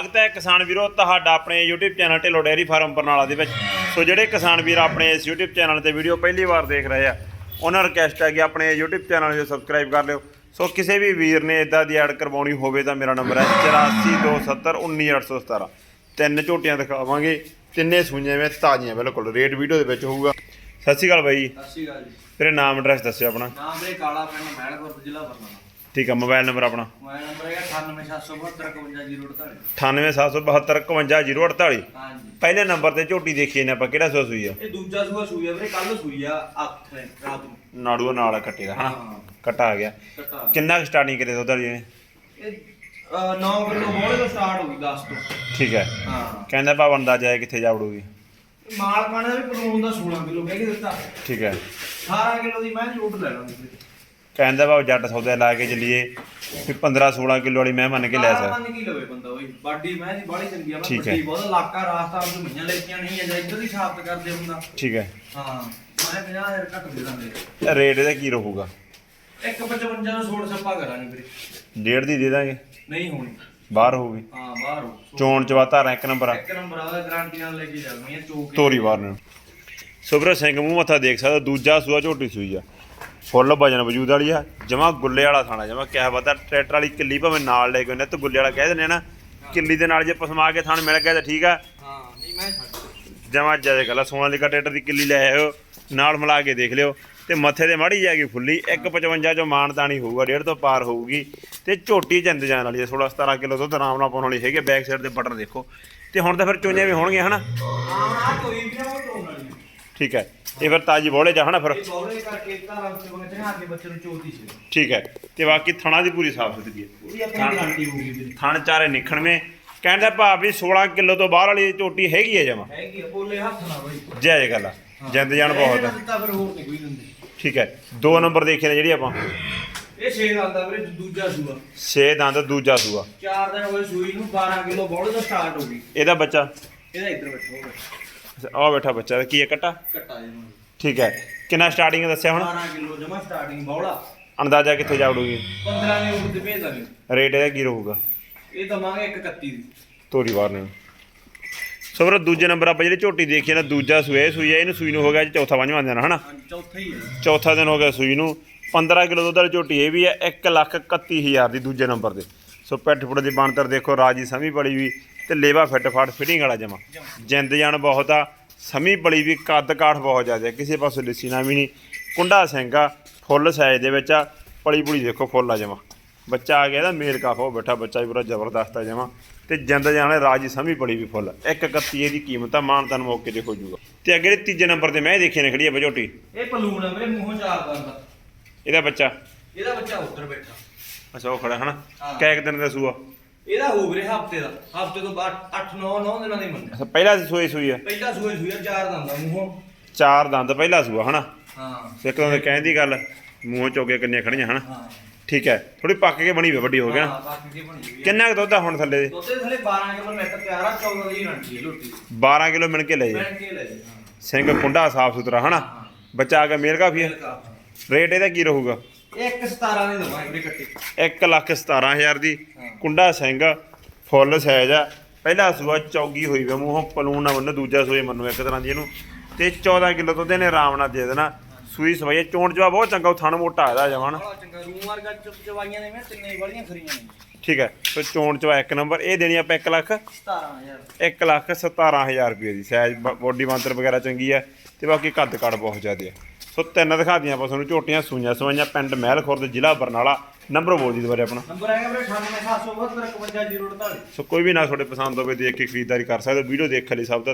ਸਵਾਗਤ ਹੈ ਕਿਸਾਨ ਵੀਰੋ ਤੁਹਾਡਾ ਆਪਣੇ YouTube channel Dhillon dairy farm Barnala ਦੇ ਵਿੱਚ। ਸੋ ਜਿਹੜੇ ਕਿਸਾਨ ਵੀਰ ਆਪਣੇ ਇਸ YouTube ਚੈਨਲ ਤੇ ਵੀਡੀਓ ਪਹਿਲੀ ਵਾਰ ਦੇਖ ਰਹੇ ਆ ਉਹਨਾਂ ਰਿਕਵੈਸਟ ਹੈ ਕਿ ਆਪਣੇ YouTube ਚੈਨਲ ਨੂੰ ਸਬਸਕ੍ਰਾਈਬ ਕਰ ਲਿਓ। ਸੋ ਕਿਸੇ ਵੀ ਵੀਰ ਨੇ ਇਦਾਂ ਦੀ ਐਡ ਕਰਵਾਉਣੀ ਹੋਵੇ ਤਾਂ ਮੇਰਾ ਨੰਬਰ ਹੈ 8427191817 ਤਿੰਨ ਝੋਟੀਆਂ ਦਿਖਾਵਾਂਗੇ ਤਿੰਨੇ ਸੂਈਆਂ ਵਿੱਚ ਤਾਜ਼ੀਆਂ ਬਿਲਕੁਲ ਰੇਟ ਵੀਡੀਓ ਦੇ ਵਿੱਚ ਹੋਊਗਾ। ਸਤਿ ਸ਼੍ਰੀ ਅਕਾਲ ਬਾਈ। ਸਤਿ ਸ਼੍ਰੀ ਅਕਾਲ ਜੀ। ਤੇਰੇ ਨਾਮ ਐਡਰੈਸ ਦੱਸਿਓ ਆਪਣਾ। ਨਾਮ ਮੇਰੇ ਕਾਲਾ ਪਿੰਡ ਮਹਿਲਪੁਰ ਜ਼ਿਲ੍ਹਾ ਬਰਨਾਲਾ। ਠੀਕ ਆ ਮੋਬਾਈਲ ਨੰਬਰ ਆਪਣਾ। ਮੋਬਾਈਲ ਨੰਬਰ ਹੈਗਾ 9877751048 9877751048 ਹਾਂਜੀ। ਪਹਿਲੇ ਨੰਬਰ ਤੇ ਝੋਟੀ ਦੇਖੀ ਨੇ ਆਪਾਂ ਕਿਹੜਾ ਸੂਆ ਸੂਈ ਆ? ਇਹ ਦੂਜਾ ਸੂਆ ਸੂਈ ਆ ਵੀਰੇ ਕੱਲ ਸੂਈ ਆ ਅੱਠ ਰਾਤ ਨੂੰ। ਨਾੜੂਆ ਨਾਲ ਕੱਟੇ ਦਾ ਹਨਾ? ਹਾਂ। ਕੱਟਾ ਆ ਗਿਆ। ਕਿੰਨਾ ਸਟਾਰਟਿੰਗ ਕਰੇ ਦੁੱਧ ਵਾਲੀ ਨੇ ਇਹ 9 ਕਿਲੋ ਮੋਲੇ ਤੋਂ ਸਟਾਰਟ ਹੋਊਗੀ 10 ਤੋਂ। ਠੀਕ ਹੈ। ਹਾਂ। ਕਹਿੰਦਾ ਭਾਵ ਅੰਦਾਜ਼ਾ ਹੈ ਕਿੱਥੇ ਜਾਵੜੂਗੀ? ਮਾਲ ਪਾਣਾ ਵੀ ਕਾਨੂੰਨ ਦਾ 16 ਕਿਲੋ ਕਹਿ ਕੇ ਦਿੱਤਾ। ਠੀਕ ਹੈ। 18 ਕਿਲੋ ਦੀ ਮੈਂ ਝੂਟ ਲੈ ਲਾਂਗੀ ਕਹਿੰਦਾ ਭਾਵ ਜੱਟ ਸੌਦਾ ਲਾ ਕੇ ਚੱਲੀਏ। ਵੀ 15 16 ਕਿਲੋ ਵਾਲੀ ਮੈਂ ਮੰਨ ਕੇ ਲੈ ਸਕਦਾ ਮੰਨ ਕੀ ਲਵੇ ਬੰਦਾ ਬਈ ਬਾਡੀ ਮੈਂ ਦੀ ਬਾੜੀ ਚੰਗੀ ਆ ਮੈਂ ਠੀਕ ਹੈ। ਵੱਡੀ ਬਹੁਤ ਇਲਾਕਾ ਰਾਸਤਾ ਉਹ ਮਹੀਆਂ ਲੈਤੀਆਂ ਨਹੀਂ ਜਾਂ ਇੱਧਰ ਦੀ ਸਾਬਤ ਕਰਦੇ ਹੁੰਦਾ। ਠੀਕ ਹੈ। ਹਾਂ ਮੈਂ 50000 ਘੱਟ ਦੇ ਦਾਂਗੇ। ਰੇਟ ਇਹਦਾ ਕੀ ਰਹੂਗਾ? 155 ਨੂੰ ਛੋੜ ਛੱਪਾ ਕਰਾਂਗੇ ਵੀਰੇ। ਡੇਢ ਦੀ ਦੇ ਦਾਂਗੇ। ਨਹੀਂ ਹੋਣੀ। ਬਾਹਰ ਹੋਊਗੀ। ਹਾਂ ਬਾਹਰ ਹੋ ਚੋਣ ਚਵਾਤਾ ਇੱਕ ਨੰਬਰ ਆ। ਇੱਕ ਨੰਬਰ ਆ ਗਾਰੰਟੀ ਨਾਲ ਲੈ ਕੇ ਜਾਣੀ ਹੈ ਚੋਕ ਤੋਰੀ ਬਾਹਰ ਨੂੰ। ਸੁਬਰ ਸਿੰਘ ਮੂੰਹ ਮੱਥਾ ਦੇਖ ਸਕਦਾ ਦੂਜਾ ਸੂਆ ਝੋਟੀ ਸੂਈ ਆ। ਫੁੱਲ ਵਜਨ ਵਜੂਦ ਵਾਲੀ ਆ ਜਮਾ ਗੁੱਲੇ ਵਾਲਾ ਥਾਣਾ ਜਮਾ ਕਿਆ ਪਤਾ ਟਰੈਕਟਰ ਵਾਲੀ ਕਿੱਲੀ ਭਾਵੇਂ ਨਾਲ ਲੈ ਕੇ ਉਹਨੇ ਤੇ ਗੁੱਲੇ ਵਾਲਾ ਕਹਿ ਦਿੰਦੇ ਨਾ ਕਿੱਲੀ ਦੇ ਨਾਲ ਜੇ ਪਸਮਾ ਕੇ ਥਾਣ ਮਿਲ ਗਿਆ ਤਾਂ ਠੀਕ ਆ। ਹਾਂ ਨਹੀਂ ਮੈਂ ਛੱਡ ਜਮਾ ਜਦੇ ਕਲਾ ਸੋਨਾਲੀਕਾ ਟਰੈਕਟਰ ਦੀ ਕਿੱਲੀ ਲੈ ਆਇਓ ਨਾਲ ਮਿਲਾ ਕੇ ਦੇਖ ਲਿਓ ਤੇ ਮੱਥੇ ਤੇ ਮਾੜੀ ਜਾਗੀ ਫੁੱਲੀ 155 ਚੋਂ ਮਾਨਤਾਣੀ ਹੋਊਗਾ ਡੇਢ ਤੋਂ ਪਾਰ ਹੋਊਗੀ ਤੇ ਝੋਟੀ ਚੰਦ ਜਾਣ ਵਾਲੀ ਹੈ 16 17 ਕਿਲੋ ਦੁੱਧ ਆਰਾਮ ਨਾਲ ਪਾਉਣ ਵਾਲੀ ਹੈਗੇ ਬੈਕ ਸਾਈਡ ਦੇ ਬਟਨ ਦੇਖੋ ਤੇ ਹੁਣ ਤਾਂ ਫਿਰ ਚੋਈਆਂ ਵੀ ਹੋਣਗੀਆਂ ਹਨਾ? ਹਾਂ ਕੋਈ ਵੀ ਵਾਲੀ ਠੀਕ ਹੈ। ਇਹ ਫਿਰ ਤਾਜੀ ਬੋਲੇ ਜਾ ਹਨਾ ਫਿਰ? ਇਹ ਬੌਲੇ ਕਰਕੇ ਘਰ ਵਾਸਤੇ ਕੋਲ ਚੜਾ ਕੇ ਬੱਚੇ ਨੂੰ ਚੋਤੀ ਸੀ। ਠੀਕ ਹੈ। ਤੇ ਬਾਕੀ ਥਣਾ ਦੀ ਪੂਰੀ ਸਾਫ਼ ਸੁਥਰੀ ਹੈ। ਉਹਦੀ ਆਪਣੀ ਗਾਰੰਟੀ ਹੋਊਗੀ। ਵੀਰੇ ਥਣ ਚਾਰੇ ਨਿਖਣਵੇਂ। ਕਹਿੰਦਾ ਭਾਵ ਵੀ 16 ਕਿਲੋ ਤੋਂ ਬਾਹਰ ਵਾਲੀ ਝੋਟੀ ਹੈਗੀ ਹੈ ਜਮਾ? ਹੈਗੀ ਆ, ਬੋਲੇ ਹੱਥ ਨਾ ਬਈ। ਜੈ ਜੈ ਗੱਲ ਆ। ਜਿੰਦ ਜਾਨ ਬਹੁਤ ਆ। ਦਿੱਤਾ ਫਿਰ ਹੋਰ ਨਹੀਂ ਕੋਈ ਦਿੰਦੇ। ਠੀਕ ਹੈ। ਦੋ ਨੰਬਰ ਦੇਖੇ ਨੇ ਜਿਹੜੀ ਆਪਾਂ। ਇਹ ਛੇ ਆਂਦਾ ਵੀਰੇ ਦੂਜਾ ਸੂਆ। 6 ਦੰਦ ਦੂਜਾ ਸੂਆ। ਚਾਰ ਦਿਨ ਹੋਏ ਸੂਈ ਨੂੰ 12 ਕਿਲੋ ਬੌਲੇ ਤੋਂ ਸਟਾਰਟ ਹੋ ਗਈ। ਇਹਦਾ ਬੱਚਾ? ਇਹਦਾ ਇੱਧਰ ਬੈਠੋ ਆ ਬੈਠਾ ਬੱਚਾ ਕੀ ਹੈ ਕੱਟਾ? ਕੱਟਾ ਜਮਾ ਠੀਕ ਹੈ। ਕਿੰਨਾ ਸਟਾਰਟਿੰਗ ਦੱਸਿਆ ਹੁਣ? 12 ਕਿਲੋ ਜਮਾ ਸਟਾਰਟਿੰਗ ਬੌਲਾ। ਅੰਦਾਜ਼ਾ ਕਿੱਥੇ ਜਾਵੜੂਗੀ 15 ਨੇ ਉੱਤੇ ਭੇਜ ਦਾਂਗੇ। ਰੇਟ ਇਹਦਾ ਕੀ ਰਹੂਗਾ? ਇਹ ਦਵਾਂਗੇ 131 ਦੀ। ਤੋਰੀ ਵਾਰ ਨੇ। ਸੋ ਫਿਰ ਦੂਜੇ ਨੰਬਰ ਆਪਾਂ ਜਿਹੜੀ ਝੋਟੀ ਦੇਖੀ ਨਾ ਦੂਜਾ ਸੂਏ ਸੂਈ ਹੈ ਇਹਨੂੰ ਸੂਈ ਨੂੰ ਹੋ ਗਿਆ ਜੀ ਚੌਥਾ ਪੰਜਵਾਂ ਦਿਨ ਹਨਾ? ਹਾਂਜੀ ਚੌਥਾ ਹੀ ਹੈ ਚੌਥਾ ਦਿਨ ਹੋ ਗਿਆ ਸੂਈ ਨੂੰ। 15 ਕਿਲੋ ਦੁੱਧ ਵਾਲੀ ਝੋਟੀ ਇਹ ਵੀ ਹੈ 1 ਲੱਖ 31000 ਦੀ ਦੂਜੇ ਨੰਬਰ ਤੇ। ਸੋ ਪੈਠ ਪੁੜ ਦੀ ਬਾਣਤਰ ਦੇਖੋ ਰਾਜੀ ਸਮੀ ਬੜੀ ਵੀ ਤੇ ਲੇਵਾ ਫਿੱਟ ਫਾਟ ਫਿਟਿੰਗ ਵਾਲਾ ਜਮਾ। ਜਿੰਦ ਜਾਨ ਬਹੁਤ ਆ ਸਮੀ ਬੜੀ ਵੀ ਕੱਦ ਕਾਠ ਬਹੁਤ ਜ਼ਿਆਦਾ ਹੈ, ਕਿਸੇ ਪਾਸੋਂ ਲਿੱਸੀ ਨਾ ਵੀ ਨਹੀਂ ਕੁੰਡਾ ਸਿੰਘ ਆ ਫੁੱਲ ਸਾਈਜ਼ ਦੇ ਵਿੱਚ ਆ ਪਲੀ ਪੁੜੀ ਦੇਖੋ ਫੁੱਲ ਆ ਜਮਾ। ਬੱਚਾ ਆ ਗਿਆ ਇਹਦਾ ਮੇਲ ਕਾਫ ਉਹ ਬੈਠਾ ਬੱਚਾ ਵੀ ਪੂਰਾ ਜ਼ਬਰਦਸਤ ਆ ਜਮਾ। ਤੇ ਜਿੰਦ ਜਾਨ ਰਾਜੀ ਸਮੀ ਬੜੀ ਵੀ ਫੁੱਲ 131 ਦੀ ਕੀਮਤ ਆ ਮਾਨ ਤਨ ਮੌਕੇ ਤੇ ਹੋ ਜਾਊਗਾ ਤੇ ਅੱਗੇ ਜਿਹੜੀ ਤੀਜੇ ਨੰਬਰ ਤੇ ਮੈਂ ਇਹ ਦੇਖੀ ਨੇ ਖੜੀ ਆ ਬਝੋਟੀ ਇਹ ਪਲੂਣ ਹੈ ਵੀਰੇ ਮੂੰਹੋਂ ਚਾਰ ਦੰਦ ਇਹਦਾ ਬੱਚਾ? ਇਹਦਾ ਬੱਚਾ ਉੱਧਰ ਬੈਠਾ। ਅੱਛਾ ਉਹ ਖੜਾ ਹਨਾ? ਹਾਂ। ਕੈ ਕੁ ਦਿਨ ਦਾ ਸੂਆ। ਇਹਦਾ ਹੋ ਵੀਰੇ ਹਫ਼ਤੇ ਦਾ। ਹਫ਼ਤੇ ਤੋਂ ਬਾਅਦ 8 9 9 ਦਿਨਾਂ ਦੀ ਮੰਨਿਆ ਅੱਛਾ ਪਹਿਲਾ ਸੂਈ ਸੂਈ ਆ? ਪਹਿਲਾ ਸੂਏ ਸੂਆ ਚਾਰ ਦੰਦ ਮੂੰਹੋਂ। ਚਾਰ ਦੰਦ ਪਹਿਲਾ ਸੂਆ ਹਨਾ? ਹਾਂ। ਇੱਕ ਤਾਂ ਕਹਿਣ ਦੀ ਗੱਲ ਮੂੰਹੋਂ ਚੋਗੇ ਕਿੰਨੀਆਂ ਖੜੀਆਂ ਹਨਾ? ਹਾਂ। ਠੀਕ ਹੈ ਥੋੜੀ ਪੱਕ ਕੇ ਬਣੀ ਹੋਈ ਵੱਡੀ ਹੋ ਗਿਆ ਹਾਂ, ਬਾਕੀ ਦੀ ਬਣੀ ਹੋਈ ਹੈ ਕਿੰਨਾ ਕੁ ਦੁੱਧ ਆ ਹੁਣ ਥੱਲੇ? ਦੇ ਦੁੱਧ ਦੇ ਥਲੇ 12 ਕਿਲੋ ਮੀਟਰ ਤਿਆਰ ਆ 14 ਦੀ ਰੰਟੀ ਹੈ ਲੋਟੀ 12 ਕਿਲੋ ਮਿਣ ਕੇ ਲੈ ਮੈਂ ਜੇ ਕੇ ਲੈ ਜੀ ਸਿੰਘ ਕੁੰਡਾ ਸਾਫ਼ ਸੁਥਰਾ ਹਨਾ। ਬੱਚਾ ਆ ਗਿਆ ਮੇਲ ਕਾਫੀ ਹੈ। ਰੇਟ ਇਹਦਾ ਕੀ ਰਹੂਗਾ? ਇੱਕ 17 ਦੀ ਦਵਾਂ ਵੀਰੇ ਕੱਟੀ 1 ਲੱਖ 17000 ਦੀ। ਕੁੰਡਾ ਸਿੰਘ ਫੁੱਲ ਸਾਈਜ਼ ਆ। ਪਹਿਲਾ ਸੂਆ ਚੌਗੀ ਹੋਈ ਵੇ ਮੂੰਹੋਂ ਪਲੂਣ ਨਾ ਬੰਨ ਦੂਜਾ ਸੂਏ ਮੰਨੂ ਇੱਕ ਤਰ੍ਹਾਂ ਦੀ ਇਹਨੂੰ। ਤੇ 14 ਕਿਲੋ ਦੁੱਧ ਇਹਨੇ ਆਰਾਮ ਨਾਲ ਦੇ ਦੇਣਾ। ਸੂਈ ਸਵਾਈ ਚੋਣ ਜਵਾ ਬਹੁਤ ਚੰਗਾ ਉਹ ਥਣ ਮੋਟਾ ਇਹਦਾ ਜਵਾਨ। ਬੜਾ ਚੰਗਾ ਰੂਮ ਵਰਗਾ ਚੁੱਪ ਚਵਾਈਆਂ ਨੇ ਮੈਂ ਤਿੰਨੇ ਵਾਲੀਆਂ ਖਰੀਆਂ ਨੇ। ਠੀਕ ਹੈ ਤੇ ਚੋਣ ਚਵਾ ਇੱਕ ਨੰਬਰ ਇਹ ਦੇਣੀ ਆਪਾਂ 1 ਲੱਖ। 17000 1 ਲੱਖ 17000 ਰੁਪਏ ਦੀ ਸਾਈਜ਼ ਬੋਡੀ ਬਾਂਤਰ ਵਗੈਰਾ ਚੰਗੀ ਹੈ ਤੇ ਬਾਕੀ ਕੱਦ ਕਾਠ ਬਹੁਤ ਜ਼ਿਆਦਾ ਹੈ ਸੋ ਤਿੰਨ ਦਿਖਾ ਦੀਆਂ ਆਪਾਂ ਤੁਹਾਨੂੰ ਝੋਟੀਆਂ ਸੂਈਆਂ ਸਵਾਈਆਂ ਪਿੰਡ ਮਹਿਲ ਖੁਰਦ ਜ਼ਿਲ੍ਹਾ ਬਰਨਾਲਾ ਨੰਬਰ ਬੋਲ ਦੀ ਦੁਬਾਰੇ ਆਪਣਾ। ਨੰਬਰ ਹੈਗਾ ਵੀਰੇ 98772 51048 ਸੋ ਕੋਈ ਵੀ ਨਾ ਤੁਹਾਡੇ ਪਸੰਦ ਹੋਵੇ ਦੇਖ ਕੇ ਖਰੀਦਦਾਰੀ ਕਰ ਸਕਦੇ ਹੋ। ਵੀਡੀਓ ਦੇਖ ਲਈ ਸਭ ਤੋਂ